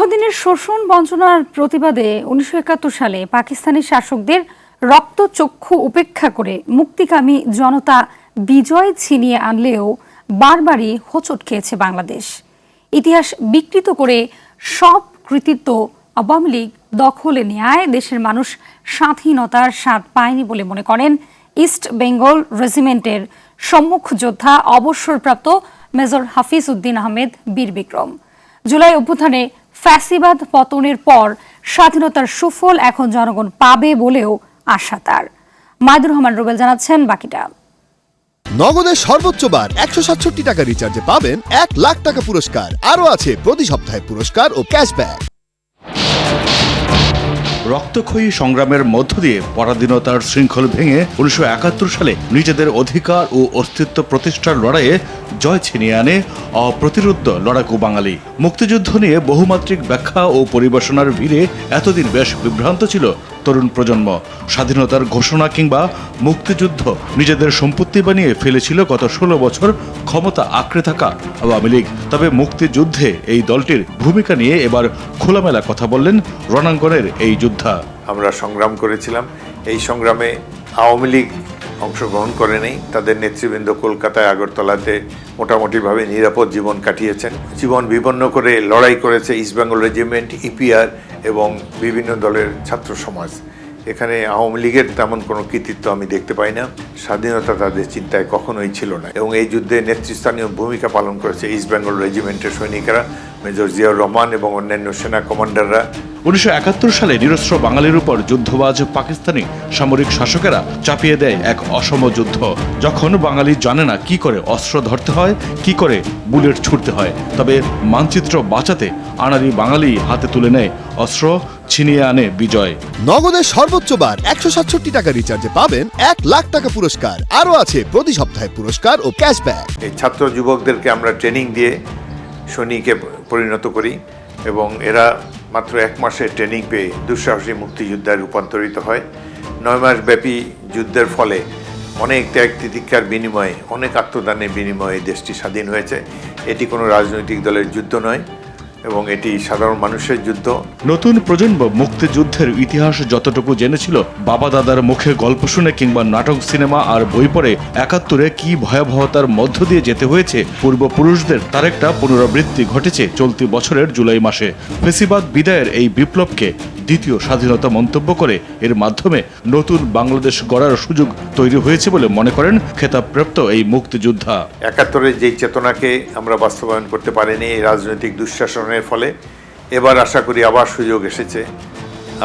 দীর্ঘদিনের শোষণ বঞ্চনার প্রতিবাদে উনিশশো একাত্তর সালে পাকিস্তানি শাসকদের রক্তচক্ষু উপেক্ষা করে মুক্তিকামী জনতা বিজয় ছিনিয়ে আনলেও বারবারই হোঁচট খেয়েছে বাংলাদেশ। ইতিহাস বিকৃত করে সব কৃতিত্ব আওয়ামী লীগ দখলে নেয় দেশের মানুষ স্বাধীনতার স্বাদ পায়নি বলে মনে করেন ইস্ট বেঙ্গল রেজিমেন্টের সম্মুখ যোদ্ধা, অবসরপ্রাপ্ত মেজর হাফিজ উদ্দিন আহমেদ বীর বিক্রম জুলাই অভ্যুত্থানে ফ্যাসিবাদ পতনের পর স্বাধীনতার সুফল এখন জনগণ পাবে বলেও আশা তার। মাইদুর রহমান রুবেল জানাচ্ছেন বাকিটা। নগদের সর্বোচ্চ বার একশো সাতষট্টি টাকা রিচার্জে পাবেন এক লাখ টাকা পুরস্কার। আরও আছে প্রতি সপ্তাহে পুরস্কার ও ক্যাশব্যাক রক্তক্ষয়ী সংগ্রামের মধ্য দিয়ে পরাধীনতার শৃঙ্খল ভেঙে উনিশশো একাত্তর সালে নিজেদের অধিকার ও অস্তিত্ব প্রতিষ্ঠার লড়াইয়ে জয় ছিনিয়ে আনে অপ্রতিরোধ্য লড়াকু বাঙালি। মুক্তিযুদ্ধ নিয়ে বহুমাত্রিক ব্যাখ্যা ও পরিবেশনার ভিড়ে এতদিন বেশ বিভ্রান্ত ছিল তরুণ প্রজন্ম। স্বাধীনতার ঘোষণা কিংবা মুক্তিযুদ্ধ নিজেদের সম্পত্তি বানিয়ে ফেলেছিল গত ষোলো বছর ক্ষমতা আঁকড়ে থাকা আওয়ামী লীগ। তবে মুক্তিযুদ্ধে এই দলটির ভূমিকা নিয়ে এবার খোলামেলা কথা বললেন রণাঙ্গনের এই যোদ্ধা আমরা সংগ্রাম করেছিলাম। এই সংগ্রামে আওয়ামী লীগ অংশগ্রহণ করে নেই। তাদের নেতৃবৃন্দ কলকাতায়, আগরতলাতে মোটামুটিভাবে নিরাপদ জীবন কাটিয়েছেন। জীবন বিপন্ন করে লড়াই করেছে ইস্টবেঙ্গল রেজিমেন্ট ইপিআর এবং বিভিন্ন দলের ছাত্র সমাজ। এখানে আওয়ামী লীগের তেমন কোনো কৃতিত্ব আমি দেখতে পাই না। স্বাধীনতা তাদের চিন্তায় কখনোই ছিল না। এবং এই যুদ্ধে নেতৃস্থানীয় ভূমিকা পালন করেছে ইস্টবেঙ্গল রেজিমেন্টের সৈনিকেরা। মেজর জিয়াউর রহমান এবং অন্যান্য সেনা কমান্ডাররা উনিশশো একাত্তর সালে নিরস্ত্র বাঙালির উপর যুদ্ধবাজ পাকিস্তানি সামরিক শাসকেরা চাপিয়ে দেয় এক অসম যুদ্ধ। যখন বাঙালি জানে না কি করে অস্ত্র ধরতে হয় কি করে বুলেট ছুটতে হয় তবে মানচিত্র বাঁচাতে আনারি বাঙালি হাতে তুলে নেয় অস্ত্র ছিনিয়ে আনে বিজয়। নগদের সর্বোচ্চ বার একশো সাতষট্টি টাকা রিচার্জে পাবেন এক লাখ টাকা পুরস্কার। আরও আছে প্রতি সপ্তাহে পুরস্কার ও ক্যাশব্যাক এই ছাত্র যুবকদেরকে আমরা ট্রেনিং দিয়ে সৈনিকে পরিণত করি। এবং এরা মাত্র এক মাসে ট্রেনিং পেয়ে দুঃসাহসী মুক্তিযোদ্ধায় রূপান্তরিত হয়। নয় মাস ব্যাপী যুদ্ধের ফলে অনেক ত্যাগ তিতিক্ষার বিনিময়ে, অনেক আত্মদানের বিনিময়ে দেশটি স্বাধীন হয়েছে। এটি কোনো রাজনৈতিক দলের যুদ্ধ নয়। এবং এটি সাধারণ মানুষের যুদ্ধ। নতুন প্রজন্ম মুক্তিযুদ্ধের ইতিহাস যতটুকু জেনেছিল, বাবা দাদার মুখে গল্প শুনে কিংবা নাটক, সিনেমা আর বই পড়ে একাত্তরে কি ভয়াবহতার মধ্য দিয়ে যেতে হয়েছে, পূর্বপুরুষদের তার একটা পুনরাবৃত্তি ঘটেছে চলতি বছরের জুলাই মাসে। ফেসিবাদ বিদায়ের এই বিপ্লবকে দ্বিতীয় স্বাধীনতা মন্তব্য করে। এর মাধ্যমে নতুন বাংলাদেশ গড়ার সুযোগ তৈরি হয়েছে বলে মনে করেন খেতাবপ্রাপ্ত এই মুক্তিযোদ্ধা। একাত্তরের যে চেতনাকে আমরা বাস্তবায়ন করতে পারিনি এই রাজনৈতিক দুঃশাসনের ফলে, এবার আশা করি আবার সুযোগ এসেছে।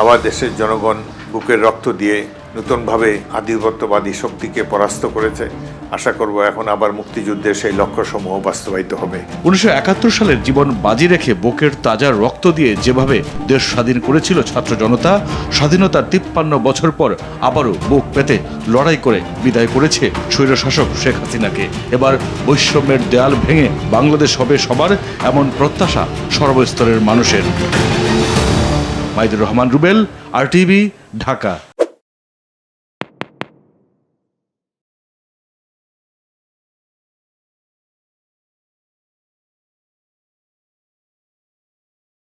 আবার দেশের জনগণ বুকের রক্ত দিয়ে নতুনভাবে আধিপত্যবাদী শক্তিকে পরাস্ত করেছে। আশা করব এখন আবার মুক্তিযুদ্ধের সেই লক্ষ্যসমূহ বাস্তবায়িত হবে। উনিশশো একাত্তর সালের জীবন বাজি রেখে বুকের তাজা রক্ত দিয়ে যেভাবে দেশ স্বাধীন করেছিল ছাত্র জনতা, স্বাধীনতার তিপ্পান্ন বছর পর আবারও বুক পেতে লড়াই করে বিদায় করেছে স্বৈরশাসক শেখ হাসিনাকে। এবার বৈষম্যের দেয়াল ভেঙে বাংলাদেশ হবে সবার এমন প্রত্যাশা সর্বস্তরের মানুষের। মাইদুর রহমান রুবেল, আর ঢাকা।